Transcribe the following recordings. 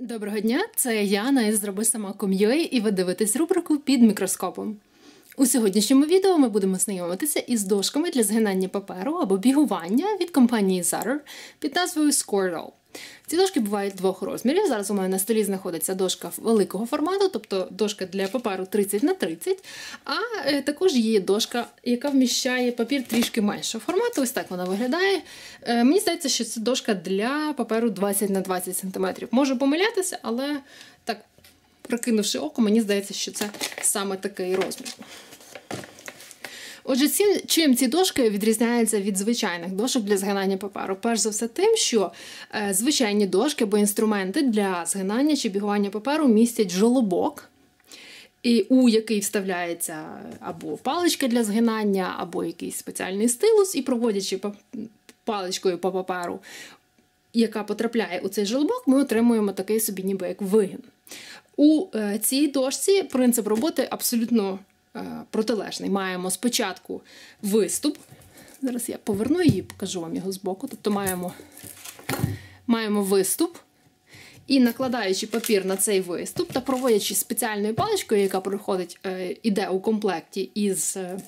Доброго дня, це Яна із Зроби сама ком'ює і ви дивитесь рубрику під мікроскопом. У сьогоднішньому відео ми будемо знайомитися із дошками для згинання паперу або бігування від компанії Zatter під назвою Squirtle. Ці дошки бувають двох розмірів. Зараз у мене на столі знаходиться дошка великого формату, тобто дошка для паперу 30 на 30 а е, також є дошка, яка вміщає папір трішки меншого формату. Ось так вона виглядає. Е, мені здається, що це дошка для паперу 20 на 20 см. Можу помилятися, але так, прокинувши око, мені здається, що це саме такий розмір. Отже, чим ці дошки відрізняються від звичайних дошок для згинання паперу? Перш за все, тим, що е, звичайні дошки або інструменти для згинання чи бігування паперу містять жолобок. І у який вставляється або паличка для згинання, або якийсь спеціальний стилус, і проводячи паличкою по паперу, яка потрапляє у цей жолобок, ми отримуємо такий собі, ніби як вигін. У е, цій дошці принцип роботи абсолютно протилежний. Маємо спочатку виступ. Зараз я поверну її, покажу вам його збоку. Тобто маємо, маємо виступ. І накладаючи папір на цей виступ та проводячи спеціальною паличкою, яка проходить, е, іде у комплекті із е,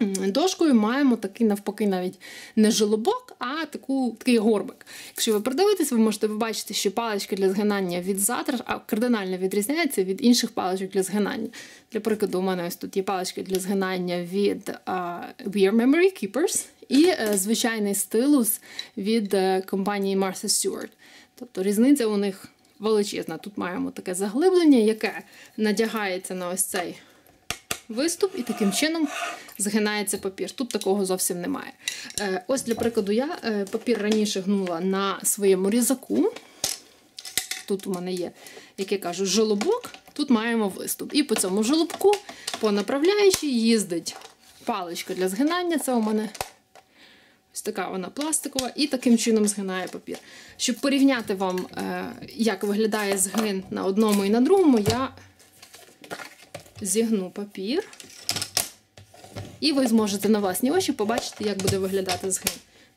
дошкою маємо такий навпаки навіть не жилобок, а таку, такий горбик. Якщо ви придивитесь, ви можете побачити, що палички для згинання від затр кардинально відрізняються від інших паличок для згинання. Для прикладу, у мене ось тут є палички для згинання від uh, We Memory Keepers і uh, звичайний стилус від uh, компанії Martha Stewart. Тобто різниця у них величезна. Тут маємо таке заглиблення, яке надягається на ось цей виступ, і таким чином згинається папір. Тут такого зовсім немає. Е, ось, для прикладу, я е, папір раніше гнула на своєму різаку. Тут у мене є, як я кажу, жолобок, тут маємо виступ. І по цьому жолобку, по направляючій, їздить паличка для згинання. Це у мене ось така вона пластикова, і таким чином згинає папір. Щоб порівняти вам, е, як виглядає згин на одному і на другому, я зігну папір, і ви зможете на власні очі побачити, як буде виглядати згин.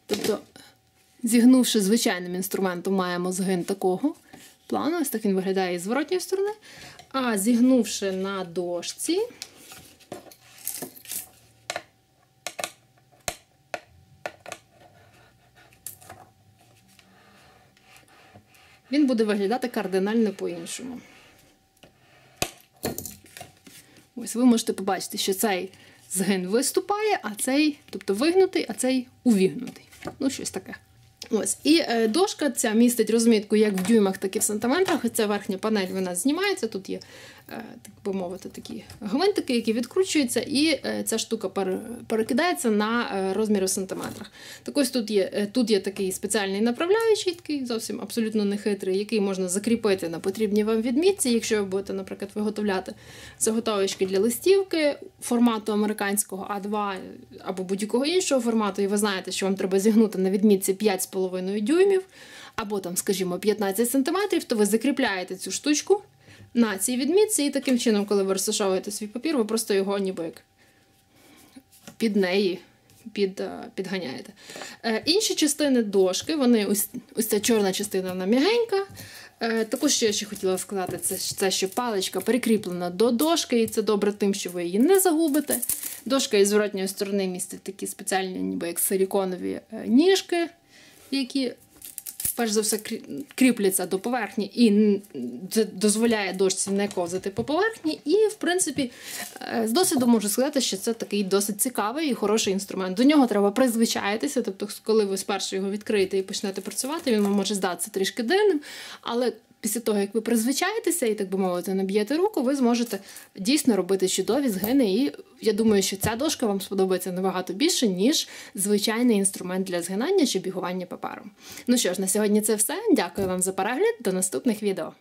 Тобто, зігнувши звичайним інструментом, маємо згин такого плану, ось так він виглядає з зворотньої сторони. А зігнувши на дошці, він буде виглядати кардинально по-іншому. Ось ви можете побачити, що цей згин виступає, а цей, тобто вигнутий, а цей увігнутий. Ну, щось таке. Ось. І е, дошка ця містить розмітку як в дюймах, так і в сантиметрах. Ця верхня панель вона знімається. Тут є, так би мовити, такі гвинтики, які відкручуються, і е, ця штука перекидається на е, розміри в сантиметрах. Так ось тут є е, тут є такий спеціальний направляючий, такий зовсім абсолютно нехитрий, який можна закріпити на потрібній вам відмітці, якщо ви будете, наприклад, виготовляти заготовочки для листівки формату американського А2 або будь-якого іншого формату, і ви знаєте, що вам треба зігнути на відмітці 5,5 дюймів, або, там, скажімо, 15 см, то ви закріпляєте цю штучку на цій відмітці, і таким чином, коли ви розташовуєте свій папір, ви просто його ніби як під неї під, е, підганяєте. Е, Інші частини дошки, вони ось ось ця чорна частина вона м'ягенька. Е, Також що я ще хотіла сказати, це, це що паличка прикріплена до дошки, і це добре тим, що ви її не загубите. Дошка із зворотньої сторони містить такі спеціальні, ніби як силіконові е, ніжки які, перш за все, кріпляться до поверхні і дозволяє дошці не ковзати по поверхні. І, в принципі, е, з досвіду можу сказати, що це такий досить цікавий і хороший інструмент. До нього треба призвичаїтися. Тобто, коли ви спершу його відкриєте і почнете працювати, він вам може здатися трішки дивним. але після того, як ви призвичаєтеся і, так би мовити, наб'єте руку, ви зможете дійсно робити чудові згини. І я думаю, що ця дошка вам сподобається набагато більше, ніж звичайний інструмент для згинання чи бігування паперу. Ну що ж, на сьогодні це все. Дякую вам за перегляд. До наступних відео.